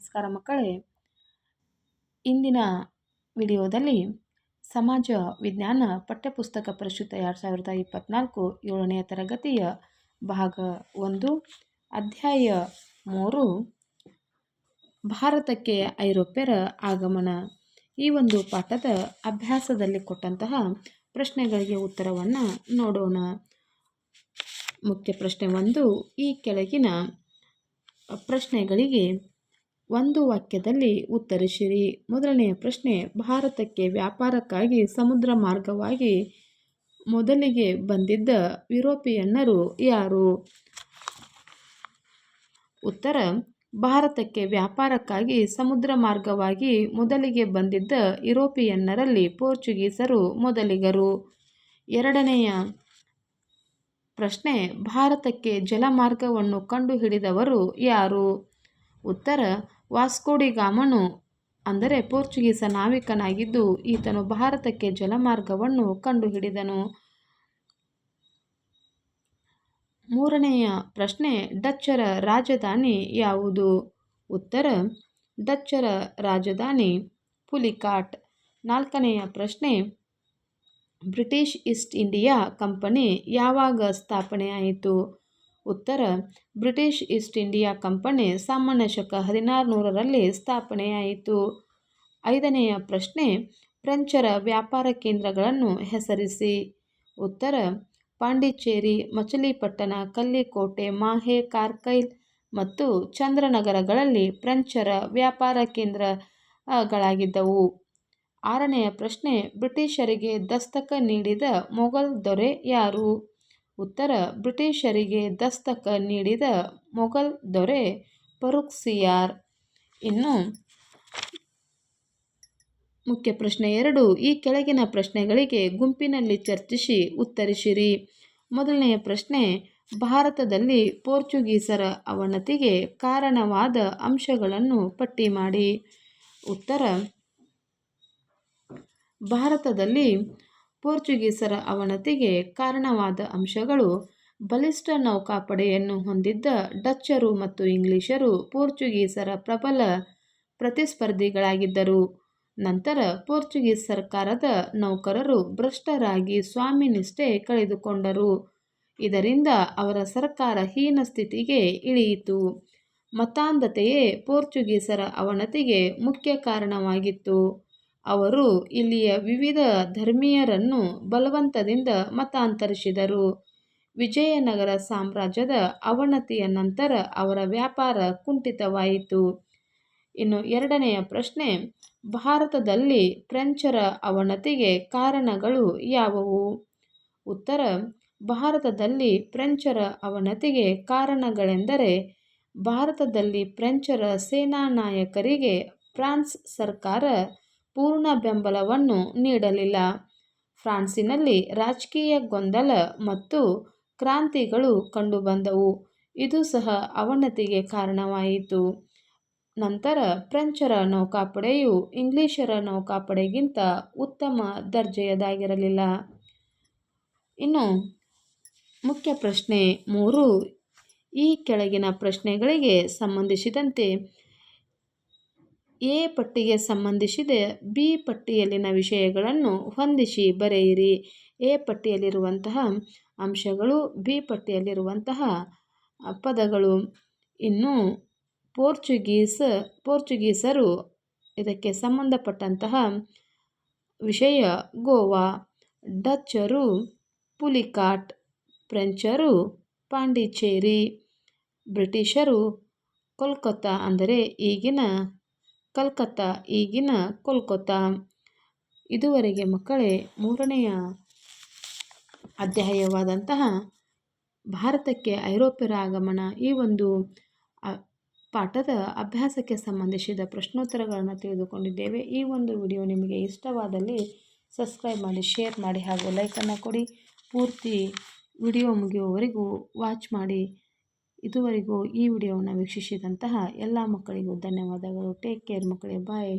ನಮಸ್ಕಾರ ಮಕ್ಕಳೇ. ಇಂದಿನ ವಿಡಿಯೋದಲ್ಲಿ ಸಮಾಜ ವಿಜ್ಞಾನ ಪಠ್ಯಪುಸ್ತಕ ಪರಿಷತ್ ಎರಡು ಸಾವಿರದ ಇಪ್ಪತ್ತ್ನಾಲ್ಕು ಏಳನೆಯ ತರಗತಿಯ ಭಾಗ ಒಂದು, ಅಧ್ಯಾಯ ಮೂರು, ಭಾರತಕ್ಕೆ ಐರೋಪ್ಯರ ಆಗಮನ. ಈ ಒಂದು ಪಾಠದ ಅಭ್ಯಾಸದಲ್ಲಿ ಕೊಟ್ಟಂತಹ ಪ್ರಶ್ನೆಗಳಿಗೆ ಉತ್ತರವನ್ನು ನೋಡೋಣ. ಮುಖ್ಯ ಪ್ರಶ್ನೆ ಒಂದು, ಈ ಕೆಳಗಿನ ಪ್ರಶ್ನೆಗಳಿಗೆ ಒಂದು ವಾಕ್ಯದಲ್ಲಿ ಉತ್ತರಿಸಿರಿ. ಮೊದಲನೆಯ ಪ್ರಶ್ನೆ, ಭಾರತಕ್ಕೆ ವ್ಯಾಪಾರಕ್ಕಾಗಿ ಸಮುದ್ರ ಮಾರ್ಗವಾಗಿ ಮೊದಲಿಗೆ ಬಂದಿದ್ದ ಯುರೋಪಿಯನ್ನರು ಯಾರು? ಉತ್ತರ, ಭಾರತಕ್ಕೆ ವ್ಯಾಪಾರಕ್ಕಾಗಿ ಸಮುದ್ರ ಮಾರ್ಗವಾಗಿ ಮೊದಲಿಗೆ ಬಂದಿದ್ದ ಯುರೋಪಿಯನ್ನರಲ್ಲಿ ಪೋರ್ಚುಗೀಸರು ಮೊದಲಿಗರು. ಎರಡನೆಯ ಪ್ರಶ್ನೆ, ಭಾರತಕ್ಕೆ ಜಲಮಾರ್ಗವನ್ನು ಕಂಡುಹಿಡಿದವರು ಯಾರು? ಉತ್ತರ ವಾಸ್ಕೋಡಿಗಾಮನು ಅಂದರೆ ಪೋರ್ಚುಗೀಸ ನಾವಿಕನಾಗಿದ್ದು ಈತನು ಭಾರತಕ್ಕೆ ಜಲಮಾರ್ಗವನ್ನು ಕಂಡುಹಿಡಿದನು. ಮೂರನೆಯ ಪ್ರಶ್ನೆ, ಡಚ್ಚರ ರಾಜಧಾನಿ ಯಾವುದು? ಉತ್ತರ, ಡಚ್ಚರ ರಾಜಧಾನಿ ಪುಲಿಕಾಟ್. ನಾಲ್ಕನೆಯ ಪ್ರಶ್ನೆ, ಬ್ರಿಟಿಷ್ ಈಸ್ಟ್ ಇಂಡಿಯಾ ಕಂಪನಿ ಯಾವಾಗ ಸ್ಥಾಪನೆಯಾಯಿತು? ಉತ್ತರ, ಬ್ರಿಟಿಷ್ ಈಸ್ಟ್ ಇಂಡಿಯಾ ಕಂಪನಿ ಸಾಮಾನ್ಯ ಶಕ ಹದಿನಾರು ನೂರರಲ್ಲಿ ಸ್ಥಾಪನೆಯಾಯಿತು. ಐದನೆಯ ಪ್ರಶ್ನೆ, ಫ್ರೆಂಚರ ವ್ಯಾಪಾರ ಕೇಂದ್ರಗಳನ್ನು ಹೆಸರಿಸಿ. ಉತ್ತರ, ಪಾಂಡಿಚೇರಿ, ಮಚಲಿಪಟ್ಟಣ, ಕಲ್ಲಿಕೋಟೆ, ಮಾಹೆ, ಕಾರ್ಕೈಲ್ ಮತ್ತು ಚಂದ್ರನಗರಗಳಲ್ಲಿ ಫ್ರೆಂಚರ ವ್ಯಾಪಾರ ಕೇಂದ್ರಗಳಾಗಿದ್ದವು. ಆರನೆಯ ಪ್ರಶ್ನೆ, ಬ್ರಿಟಿಷರಿಗೆ ದಸ್ತಕ ನೀಡಿದ ಮೊಘಲ್ ದೊರೆ ಯಾರು? ಉತ್ತರ ಬ್ರಿಟಿಷರಿಗೆ ದಸ್ತಕ ನೀಡಿದ ಮೊಘಲ್ ದೊರೆ ಫರುಕ್ಸಿಯಾರ್ ಇನ್ನು ಮುಖ್ಯ ಪ್ರಶ್ನೆ ಎರಡು, ಈ ಕೆಳಗಿನ ಪ್ರಶ್ನೆಗಳಿಗೆ ಗುಂಪಿನಲ್ಲಿ ಚರ್ಚಿಸಿ ಉತ್ತರಿಸಿರಿ. ಮೊದಲನೆಯ ಪ್ರಶ್ನೆ, ಭಾರತದಲ್ಲಿ ಪೋರ್ಚುಗೀಸರ ಅವನತಿಗೆ ಕಾರಣವಾದ ಅಂಶಗಳನ್ನು ಪಟ್ಟಿ ಮಾಡಿ. ಉತ್ತರ, ಭಾರತದಲ್ಲಿ ಪೋರ್ಚುಗೀಸರ ಅವನತಿಗೆ ಕಾರಣವಾದ ಅಂಶಗಳು ಬಲಿಷ್ಠ ನೌಕಾಪಡೆಯನ್ನು ಹೊಂದಿದ್ದ ಡಚ್ಚರು ಮತ್ತು ಇಂಗ್ಲಿಷರು ಪೋರ್ಚುಗೀಸರ ಪ್ರಬಲ ಪ್ರತಿಸ್ಪರ್ಧಿಗಳಾಗಿದ್ದರು. ನಂತರ ಪೋರ್ಚುಗೀಸ್ ಸರ್ಕಾರದ ನೌಕರರು ಭ್ರಷ್ಟರಾಗಿ ಸ್ವಾಮಿನಿಷ್ಠೆ ಕಳೆದುಕೊಂಡರು. ಇದರಿಂದ ಅವರ ಸರ್ಕಾರ ಹೀನ ಸ್ಥಿತಿಗೆ ಇಳಿಯಿತು. ಮತಾಂಧತೆಯೇ ಪೋರ್ಚುಗೀಸರ ಅವನತಿಗೆ ಮುಖ್ಯ ಕಾರಣವಾಗಿತ್ತು. ಅವರು ಇಲ್ಲಿಯ ವಿವಿಧ ಧರ್ಮೀಯರನ್ನು ಬಲವಂತದಿಂದ ಮತಾಂತರಿಸಿದರು. ವಿಜಯನಗರ ಸಾಮ್ರಾಜ್ಯದ ಅವನತಿಯ ನಂತರ ಅವರ ವ್ಯಾಪಾರ ಕುಂಠಿತವಾಯಿತು. ಇನ್ನು ಎರಡನೆಯ ಪ್ರಶ್ನೆ, ಭಾರತದಲ್ಲಿ ಫ್ರೆಂಚರ ಅವನತಿಗೆ ಕಾರಣಗಳು ಯಾವುವು? ಉತ್ತರ, ಭಾರತದಲ್ಲಿ ಫ್ರೆಂಚರ ಅವನತಿಗೆ ಕಾರಣಗಳೆಂದರೆ, ಭಾರತದಲ್ಲಿ ಫ್ರೆಂಚರ ಸೇನಾ ನಾಯಕರಿಗೆ ಫ್ರಾನ್ಸ್ ಸರ್ಕಾರ ಪೂರ್ಣ ಬೆಂಬಲವನ್ನು ನೀಡಲಿಲ್ಲ. ಫ್ರಾನ್ಸಿನಲ್ಲಿ ರಾಜಕೀಯ ಗೊಂದಲ ಮತ್ತು ಕ್ರಾಂತಿಗಳು ಕಂಡುಬಂದವು. ಇದು ಸಹ ಅವನತಿಗೆ ಕಾರಣವಾಯಿತು. ನಂತರ ಫ್ರೆಂಚರ ನೌಕಾಪಡೆಯು ಇಂಗ್ಲಿಷರ ನೌಕಾಪಡೆಗಿಂತ ಉತ್ತಮ ದರ್ಜೆಯದಾಗಿರಲಿಲ್ಲ. ಇನ್ನು ಮುಖ್ಯ ಪ್ರಶ್ನೆ ಮೂರು. ಈ ಕೆಳಗಿನ ಪ್ರಶ್ನೆಗಳಿಗೆ ಸಂಬಂಧಿಸಿದಂತೆ ಎ ಪಟ್ಟಿಗೆ ಸಂಬಂಧಿಸಿದ, ಬಿ ಪಟ್ಟಿಯಲ್ಲಿನ ವಿಷಯಗಳನ್ನು ಹೊಂದಿಸಿ ಬರೆಯಿರಿ. ಎ ಪಟ್ಟಿಯಲ್ಲಿರುವಂತಹ ಅಂಶಗಳು, ಬಿ ಪಟ್ಟಿಯಲ್ಲಿರುವಂತಹ ಪದಗಳು. ಇನ್ನು ಪೋರ್ಚುಗೀಸ್, ಪೋರ್ಚುಗೀಸರು ಇದಕ್ಕೆ ಸಂಬಂಧಪಟ್ಟಂತಹ ವಿಷಯ ಗೋವಾ. ಡಚ್ಚರು, ಪುಲಿಕಾಟ್, ಫ್ರೆಂಚರು, ಪಾಂಡಿಚೇರಿ. ಬ್ರಿಟಿಷರು, ಕೋಲ್ಕತ್ತಾ ಅಂದರೆ ಈಗಿನ ಕಲ್ಕತ್ತಾ ಈಗಿನ ಕೋಲ್ಕತ್ತಾ. ಇದುವರೆಗೆ ಮಕ್ಕಳೇ, ಮೂರನೆಯ ಅಧ್ಯಾಯವಾದಂತಹ ಭಾರತಕ್ಕೆ ಐರೋಪ್ಯರ ಆಗಮನ ಈ ಒಂದು ಪಾಠದ ಅಭ್ಯಾಸಕ್ಕೆ ಸಂಬಂಧಿಸಿದ ಪ್ರಶ್ನೋತ್ತರಗಳನ್ನು ತಿಳಿದುಕೊಂಡಿದ್ದೇವೆ. ಈ ಒಂದು ವಿಡಿಯೋ ನಿಮಗೆ ಇಷ್ಟವಾದಲ್ಲಿ ಸಬ್ಸ್ಕ್ರೈಬ್ ಮಾಡಿ, ಶೇರ್ ಮಾಡಿ ಹಾಗೂ ಲೈಕನ್ನು ಕೊಡಿ. ಪೂರ್ತಿ ವಿಡಿಯೋ ಮುಗಿಯುವವರೆಗೂ ವಾಚ್ ಮಾಡಿ. ಇದುವರೆಗೂ ಈ ವಿಡಿಯೋವನ್ನು ವೀಕ್ಷಿಸಿದಂತಹ ಎಲ್ಲ ಮಕ್ಕಳಿಗೂ ಧನ್ಯವಾದಗಳು. ಟೇಕ್ ಕೇರ್ ಮಕ್ಕಳೇ ಬಾಯ್